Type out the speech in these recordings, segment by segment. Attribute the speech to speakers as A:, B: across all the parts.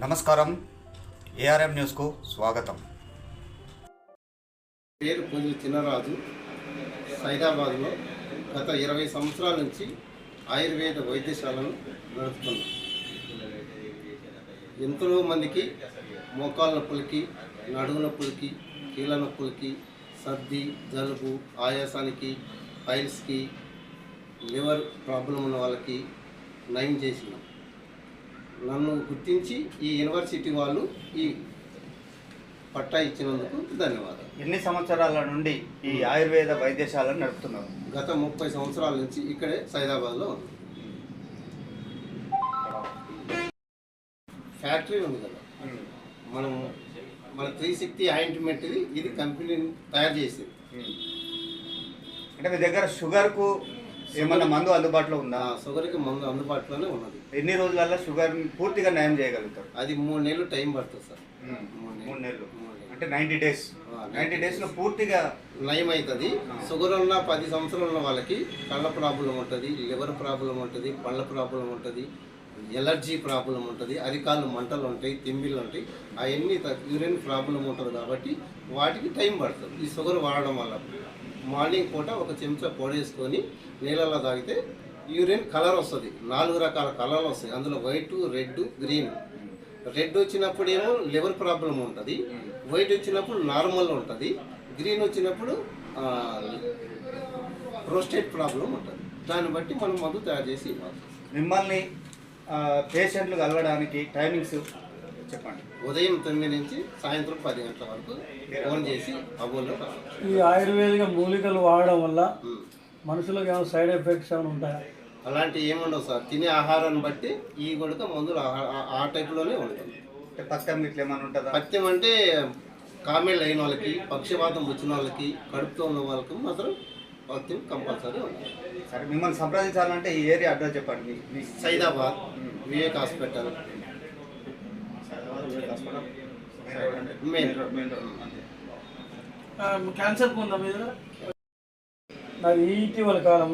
A: నమస్కారం. ఏఆర్ఎం న్యూస్కు స్వాగతం.
B: పేరు పూజ చిన్నరాజు సైదాబాద్లో గత ఇరవై సంవత్సరాల నుంచి ఆయుర్వేద వైద్యశాలను నడుపుతున్నాం. ఎంతో మందికి మోకాళ్ళ నొప్పులకి నడుము నొప్పులకి కీళ్ళ నొప్పులకి సర్ది జలుబు ఆయాసానికి పైల్స్కి లివర్ ప్రాబ్లం ఉన్న వాళ్ళకి నయం చేసినాం. నన్ను గుర్తించి ఈ యూనివర్సిటీ వాళ్ళు ఈ పట్టా ఇచ్చినందుకు ధన్యవాదాలు.
A: ఎన్ని సంవత్సరాల నుండి ఈ ఆయుర్వేద వైద్యశాలను నడుపుతున్నారు?
B: గత ముప్పై సంవత్సరాల నుంచి ఇక్కడే సైదాబాద్లో ఉంది. ఫ్యాక్టరీ ఉంది కదా. మనం మన త్రీ సిక్స్టీ ఆయింట్మెంట్ది ఇది కంపెనీ తయారు చేసింది.
A: అంటే మీ దగ్గర షుగర్కు ఏమన్నా మందు అందుబాటులో ఉందా?
B: షుగర్కి మందు అందుబాటులోనే ఉన్నది.
A: ఎన్ని రోజులలో షుగర్ పూర్తిగా నయం చేయగలుగుతారు?
B: అది మూడు నెలలు టైం పడుతుంది సార్.
A: మూడు నెలలు. అంటే నైంటీ డేస్. నైంటీ డేస్లో పూర్తిగా
B: నయం అవుతుంది. షుగర్ ఉన్న పది సంవత్సరాలు ఉన్న వాళ్ళకి కళ్ళ ప్రాబ్లం ఉంటుంది లివర్ ప్రాబ్లం ఉంటుంది పళ్ళ ప్రాబ్లం ఉంటుంది ఎలర్జీ ప్రాబ్లం ఉంటుంది అరికాళ్ళు మంటలు ఉంటాయి తిమ్మిళ్ళు ఉంటాయి. అవన్నీ యూరిన్ ప్రాబ్లం ఉంటుంది కాబట్టి వాటికి టైం పడుతుంది. ఈ షుగర్ వాడడం వల్ల. మార్నింగ్ పూట ఒక చెంచా పొడేసుకొని నీళ్ళలో తాగితే యూరిన్ కలర్ వస్తుంది. నాలుగు రకాల కలర్లు వస్తాయి. అందులో వైట్ రెడ్ గ్రీన్. రెడ్ వచ్చినప్పుడు ఏమో లివర్ ప్రాబ్లం ఉంటుంది. వైట్ వచ్చినప్పుడు నార్మల్ ఉంటుంది. గ్రీన్ వచ్చినప్పుడు ప్రోస్టేట్ ప్రాబ్లం ఉంటుంది. దాన్ని బట్టి మనం మందు తయారు చేసి ఇవ్వాలి.
A: మిమ్మల్ని పేషెంట్లు కలవడానికి టైమింగ్స్ చెప్పండి.
B: ఉదయం తొమ్మిది నుంచి సాయంత్రం పది గంటల వరకు ఫోన్ చేసి అబోల్లో
C: ఈ ఆయుర్వేదిక మూలికలు వాడడం వల్ల. మనుషులకు ఏమైనా సైడ్ ఎఫెక్ట్స్ ఏమైనా ఉంటాయా?
B: అలాంటి ఏముండవు సార్. తినే ఆహారాన్ని బట్టి ఈ కొడుక మందులు ఆ- టైప్లోనే ఉంటుంది
A: పక్కన ఇట్లా ఏమైనా ఉంటుందా?
B: పథ్యం అంటే కామెల్ అయిన వాళ్ళకి పక్షవాతం వచ్చిన వాళ్ళకి కడుపుతో ఉన్న వాళ్ళకి మాత్రం పథ్యం కంపల్సరీ ఉంటుంది.
A: సరే మిమ్మల్ని సంప్రదించాలంటే ఈ ఏరియా అడ్రస్ చెప్పండి.
B: Saidabad Vivek hospital main road
A: main road అంతే.
C: క్యాన్సర్ ఉందా మీద నాకు ఇటీవల కాలం.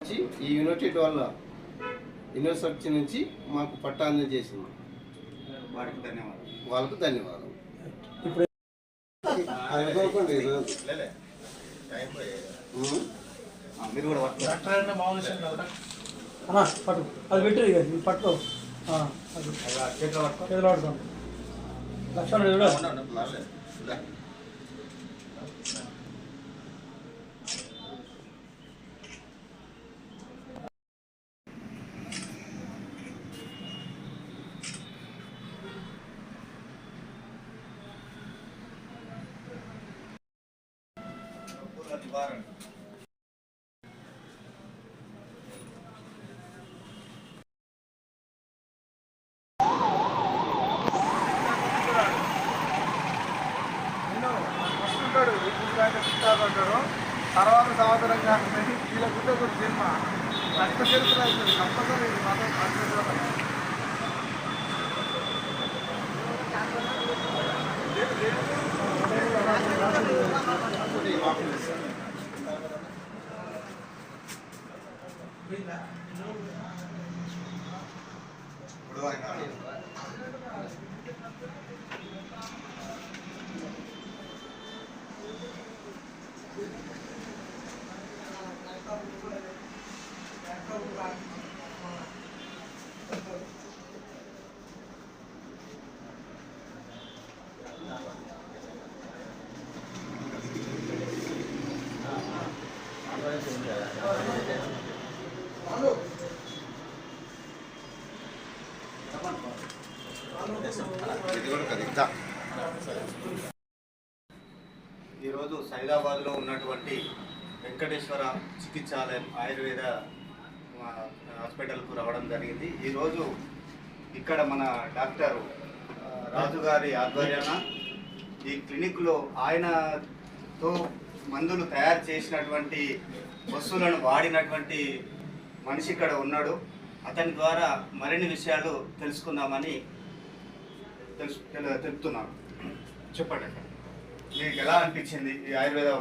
B: నుంచి ఈ యూనివర్సిటీ వల్ల యూనివర్సిటీ నుంచి మాకు పట్టా అందజేసింది
A: వారికి ధన్యవాదాలు.
B: వాళ్ళకు ధన్యవాదాలు.
C: ఇప్పుడు
B: అనుకోకుండా
A: మీరు కూడా
C: పట్టు. అది పెట్టేది ఇక ఇది పట్టుకో. ఆ, అది.
A: అలా చేతిలో పట్టుకో.
C: చేతులు పట్టుకోండి நிவாரணம் లక్షణం చూడ
D: తర్వాత సమాధానం కానీ వీళ్ళ గుడ్డ ఒక సినిమా. రక్త చరిత్ర అవుతుంది కంపల్సరీ ఇది మాత్రం Gracias.
A: ఈరోజు సైదాబాద్లో ఉన్నటువంటి వెంకటేశ్వర చికిత్సాలయం ఆయుర్వేద హాస్పిటల్కు రావడం జరిగింది. ఈరోజు ఇక్కడ మన డాక్టర్ రాజు గారి ఆధ్వర్యాన ఈ క్లినిక్లో ఆయనతో మందులు తయారు చేసినటువంటి వస్తువులను వాడినటువంటి మనిషి ఇక్కడ ఉన్నాడు. అతని ద్వారా మరిన్ని విషయాలు తెలుసుకుందామని తెలుసు చెప్తున్నాను తెలుపుతున్నాను. చెప్పండి మీకు ఎలా అనిపించింది ఈ ఆయుర్వేదం?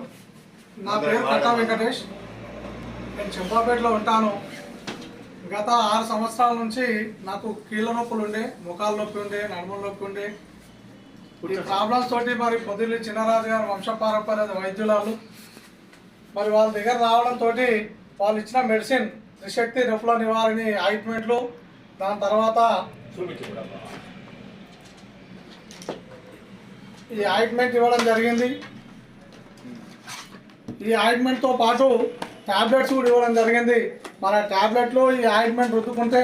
D: నా పేరు కట్టా వెంకటేష్. నేను చెంపాపేటలో ఉంటాను. గత ఆరు సంవత్సరాల నుంచి నాకు కీళ్ళ నొప్పులు ఉండే ముఖాల నొప్పి ఉండే నడుముల నొప్పి ఉండే. ఈ ప్రాబ్లమ్స్ తోటి మరి పొద్దుల్లి చిన్నరాజు గారు వంశపారంపర్య వైద్యులాలు మరి వాళ్ళ దగ్గర రావడంతో వాళ్ళు ఇచ్చిన మెడిసిన్ త్రిశక్తి నొప్పుల నివారణ ఆయింట్మెంట్లు దాని తర్వాత ఈ ఆయింట్మెంట్ ఇవ్వడం జరిగింది. ఈ ఆయింట్మెంట్తో పాటు ట్యాబ్లెట్స్ కూడా ఇవ్వడం జరిగింది. మన ట్యాబ్లెట్లు ఈ ఆయింట్మెంట్ రుద్దుకుంటే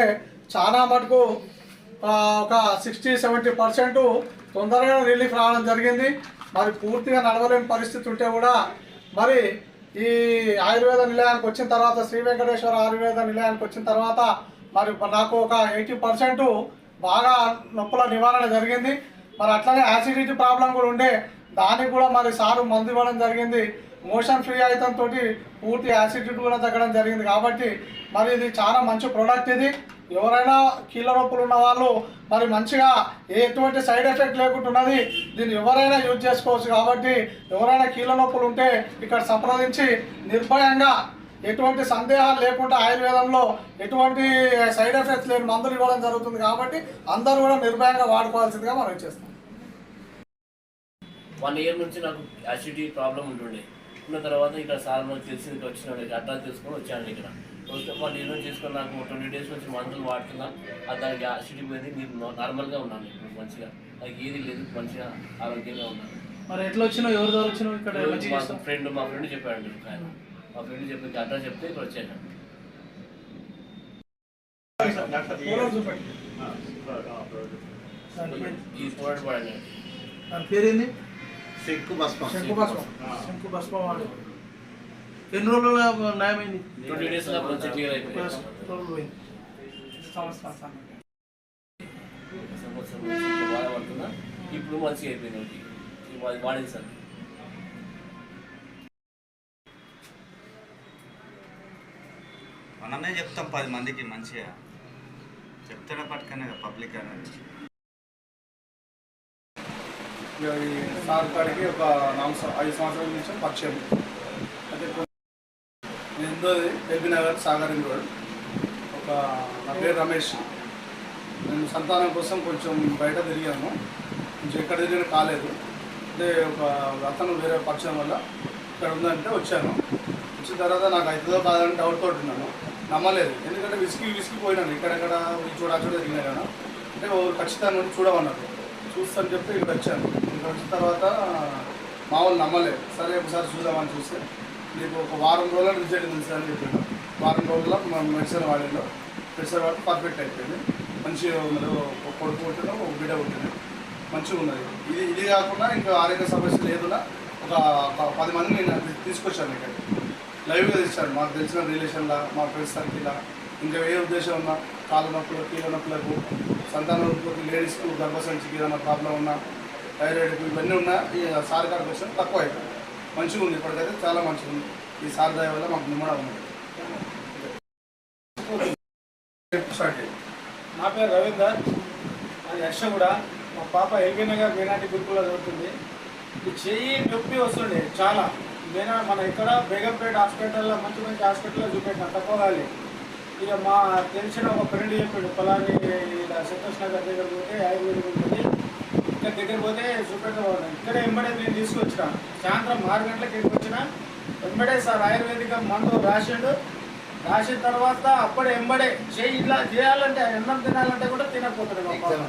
D: చాలా మటుకు ఒక సిక్స్టీ సెవెంటీ పర్సెంట్ తొందరగా రిలీఫ్ రావడం జరిగింది. మరి పూర్తిగా నడవలేని పరిస్థితి ఉంటే కూడా మరి ఈ ఆయుర్వేద నిలయానికి వచ్చిన తర్వాత శ్రీ వెంకటేశ్వర ఆయుర్వేద నిలయానికి వచ్చిన తర్వాత మరి నాకు ఒక ఎయిటీ పర్సెంట్ బాగా నొప్పుల నివారణ జరిగింది. మరి అట్లనే యాసిడిటీ ప్రాబ్లం కూడా ఉండే. దానికి కూడా మరి సారు మందు ఇవ్వడం జరిగింది. మోషన్ ఫ్రీ అయితంతో తోటి పూర్తి యాసిడిటీ కూడా తగ్గడం జరిగింది కాబట్టి మరి ఇది చాలా మంచి ప్రోడక్ట్ ఇది. ఎవరైనా కీళ్ళ నొప్పులు ఉన్న వాళ్ళు మరి మంచిగా ఎటువంటి సైడ్ ఎఫెక్ట్ లేకుండా ఉన్నది దీన్ని ఎవరైనా యూజ్ చేసుకోవచ్చు కాబట్టి ఎవరైనా కీళ్ళ నొప్పులు ఉంటే ఇక్కడ సంప్రదించి నిర్భయంగా ఎటువంటి సందేహాలు లేకుండా ఆయుర్వేదంలో ఎటువంటి సైడ్ ఎఫెక్ట్స్ లేని మందులు ఇవ్వడం జరుగుతుంది కాబట్టి అందరూ కూడా నిర్భయంగా వాడుకోవాల్సిందిగా మనం చేస్తాం
E: వన్ ఇయర్ నుంచి నాకు యాసిడిటీ ప్రాబ్లం ఉంటుండే. ఉన్న తర్వాత ఇక్కడ సార్ నాకు తెలిసింది ఇక్కడ వచ్చినాడు ఇక్కడ అడ్రస్ తీసుకొని వచ్చాను ఇక్కడ. వస్తే వన్ ఇయర్ నుంచి తీసుకొని నాకు ట్వంటీ డేస్ నుంచి మందులు వాడుతున్నా. అది దానికి యాసిడిటీ పోయింది. నేను నార్మల్గా ఉన్నాను ఇప్పుడు మంచిగా. నాకు ఏది లేదు. మంచిగా ఆరోగ్యంగా ఉన్నాను
C: మరి ఎట్లా వచ్చినావు? ఎవరి ద్వారా వచ్చినావు ఇక్కడ?
E: ఫ్రెండ్ మా ఫ్రెండ్ చెప్పాడు ఆయన. మా ఫ్రెండ్ చెప్పి అడ్రస్ చెప్తే ఇక్కడ వచ్చాను.
D: ఫోటో.
E: ఈ పోరాడు పడండి
C: దాని పేరేంది?
B: శంకు భస్మం
D: శంకు భస్మం.
C: శంకు భస్మం వాడు ఎన్ని రోజుల న్యాయమైంది
E: ఇప్పుడు మంచిగా అయిపోయింది వాడింది సార్.
A: మనమే చెప్తాం పది మందికి మంచిగా. చెప్తేనే పట్టుకనే పబ్లిక్ అనేది.
D: ఈ సార్ కాడికి ఒక నాలుగు ఐదు సంవత్సరాల నుంచి పరిచయం. అయితే నేను ఎల్బీ నగర్ సాగర్ రోడ్. ఒక నా పేరు రమేష్. నేను సంతానం కోసం కొంచెం బయట తిరిగాను. కొంచెం ఎక్కడ తిరిగిన కాలేదు. అంటే ఒక అతను వేరే పరిచయం వల్ల ఇక్కడ ఉందంటే వచ్చాను. వచ్చిన తర్వాత నాకు అవుతుందో కాదని డౌట్ తోటి ఉన్నాను. నమ్మలేదు. ఎందుకంటే విసికి విసికి పోయినాను. ఇక్కడెక్కడ చూడ చూడ తిరిగినా కదా అంటే ఖచ్చితంగా ఉండి చూడమన్నారు. చూస్తాను చెప్తే ఇక్కడ వచ్చాను. వచ్చిన తర్వాత మా వాళ్ళు నమ్మలేదు. సరే ఒకసారి చూద్దామని చూస్తే నీకు ఒక వారం రోజుల రిజల్ట్ ఉంది సార్ అని చెప్పాను వారం రోజుల్లో మనం మెడిసిన్ వాడిలో మెడిసిన్ వాడి పర్ఫెక్ట్ అయిపోయింది. మంచిగా ఉన్నది ఒక కొడుకు పుట్టిన ఒక బిడ్డ పుట్టిన మంచిగా ఉన్నది. ఇది ఇది కాకుండా ఇంకా ఆరోగ్య సమస్యలు ఏదున్నా ఒక పది మందిని నేను తీసుకొచ్చాను ఇక్కడ. లైవ్గా తెచ్చాను. మాకు తెలిసిన రిలేషన్లా మా ఫ్రెండ్స్ సర్కిల్లా. ఇంకా ఏ ఉద్దేశం ఉన్నా కాళ్ళ నొప్పులు కీళ్ళ నొప్పులకు సంతాన నొప్పులకు లేడీస్కు గర్భసంచికి ఏదైనా ప్రాబ్లం ఉన్నా థైరాయిడ్కు ఇవన్నీ ఉన్నా ఈ సార్ గారికి తక్కువ అయిపోయింది. మంచిగా ఉంది ఇప్పటికైతే చాలా మంచిగా ఉంది. ఈ సార్ దయ వల్ల మాకు నిమ్మడ ఉంది.
F: నా పేరు రవీందర్. అది యక్ష కూడా. మా పాప ఎల్బీ నగర్ గుర్తులో గురుకులో ఈ చెయ్యి నొప్పి వస్తుండే చాలా. నేను మన ఇక్కడ బేగంపేట హాస్పిటల్లో మంచి మంచి హాస్పిటల్లో చూపెట్టిన తక్కువ కాలే. ఇక మా తెలిసిన ఒక ఫ్రెండ్ చెప్పాడు పొలాన్ని ఇలా సంతోష్ నగర్ దగ్గర పోతే ఆయుర్వేదిక్ ఉంటుంది. ఇక్కడ దగ్గర పోతే చూపెట్టవాలి ఇక్కడ ఎంబడే నేను తీసుకొచ్చిన. సాయంత్రం ఆరు గంటలకు ఇక్కడికి వచ్చిన. ఎంబడే సార్ ఆయుర్వేదిక మందు రాసిండు. రాసిన తర్వాత అప్పుడే ఎంబడే చేయి ఇట్లా చేయాలంటే అన్నం తినాలంటే కూడా
B: దగ్గర.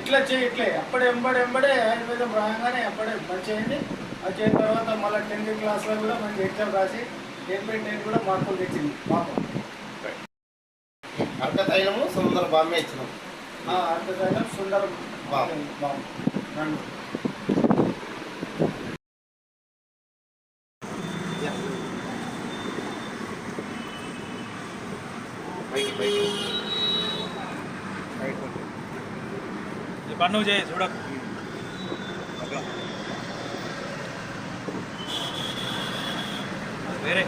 F: ఇట్లా చేయి ఇట్లే. అప్పుడే ఎంబడే ఎంబడే ఆయుర్వేదం రాగానే అప్పుడే మంచి అయింది అది చేసిన తర్వాత మళ్ళీ టెన్త్ క్లాస్లో కూడా మంచి ఎగ్జామ్ రాసి టెన్ బై టెన్ కూడా మార్కులు తెచ్చింది. పాప.
B: అర్క తైలము సుందర బామ్మే ఇచ్చినాం.
F: సుందరం
B: బాబు.
F: బాబు రెండు
B: పైకి పైకి
C: పన్ను చేయి చూడకు వేరే